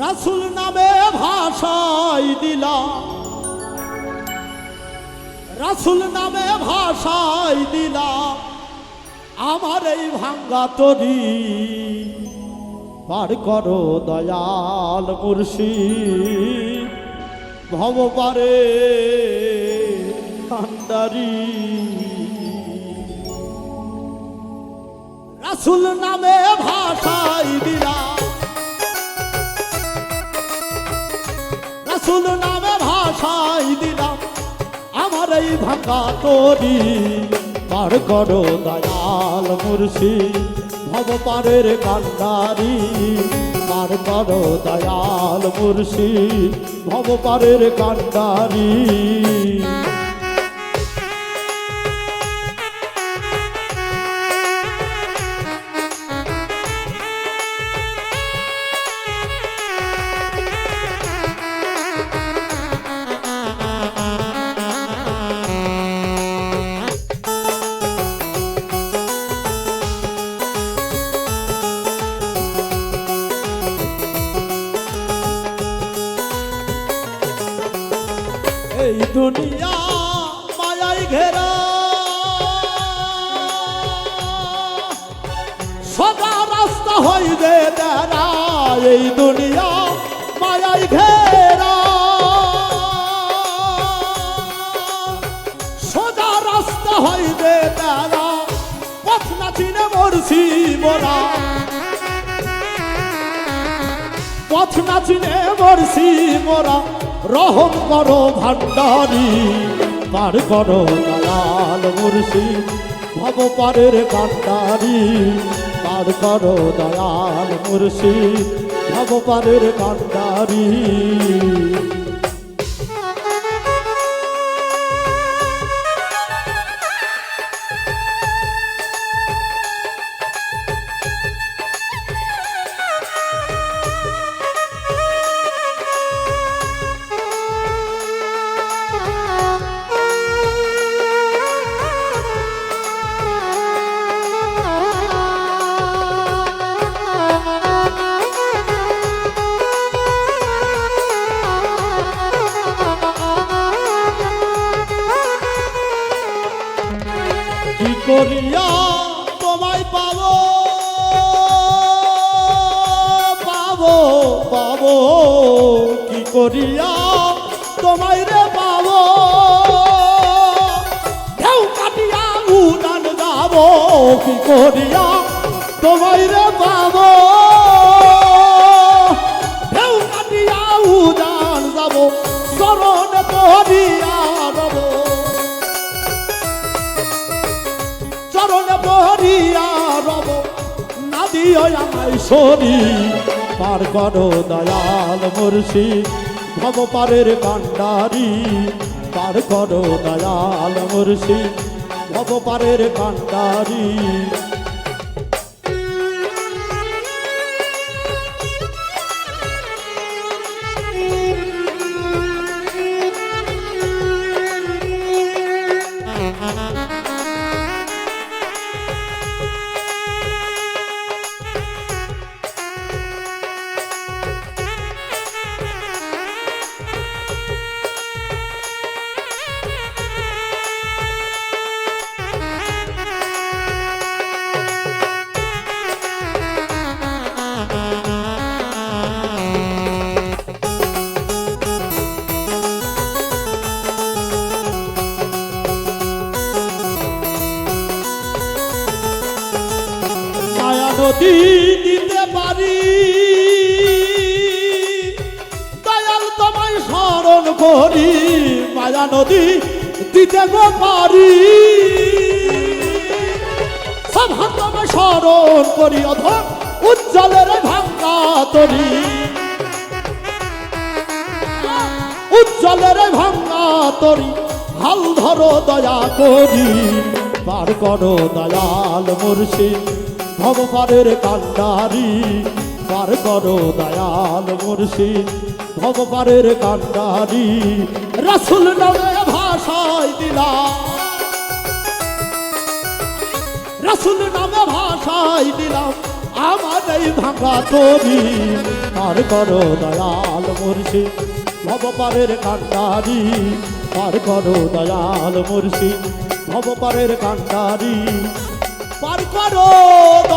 রাসুল নামে ভাষাই দিলাম। রাসুল নামে ভাষাই দিলাম। আমার এই ভাঙ্গা তরি পার করো দয়াল মুর্শি ভবপারে কান্ডারি রাসুল নামে ভাষাই রাসুল নামে ভাষাই দিলাম। আমার এই ভাঙা তরি, পার করো দয়াল মুর্শি ভব পারের কান্ডারি, পার করো দয়াল মুর্শি ভব পারের কান্ডারি। দুনিয়া মায়াই ঘেরা। সদা রাস্তা হইবে দেরা এই দুনিয়া মায়াই ঘেরা। সোজা রাস্তা হইবে দেরা পথ না চিনে মরছি মোরা। পথ না চিনে মরছি মোরা। রহম করো ভান্ডারি, পার করো দালাল মুর্শি ভব পারের কান্ডারি পার করো দয়াল মুর্শি ভব পারের কান্ডারি করিয়া তোমায় পাবো পাবো পাবো। কি করিয়া তোমায় রে পাবো? ঢেউ কাটিয়া উড়ান যাব, কি করিয়া তোমায় রে পাবো? ঢেউ কাটিয়া উড়ান যাব চরণ পড়িয়া দিও আমায় সরি পার করো দয়াল মুর্শি, ভব পারের কান্ডারি পার করো দয়াল মুর্শি, ভব কান্ডারি নদী দিতে পারি। দয়াল তোমায় স্মরণ করি, মায়া নদী দিতে পারি। সব তোমায় স্মরণ করি, অধ উজ্জ্বলের ভাঙ্গা তরি। উজ্জ্বলের ভাঙ্গা তরি, হাল ধরো দয়া করি, পার করো দয়াল মুর্শি ভবপারের কান্ডারি, পার করো দয়াল মুর্শি। ভবপারের কান্ডারি, রাসুল নামে ভাষায় দিলাম। রাসুল নামে ভাষায় দিলাম, আমার এই ভাঙা তরি পার করো দয়াল মুর্শি। ভবপারের কান্ডারি, পার করো দয়াল মুর্শি। ভবপারের কান্ডারি পার করো দয়াল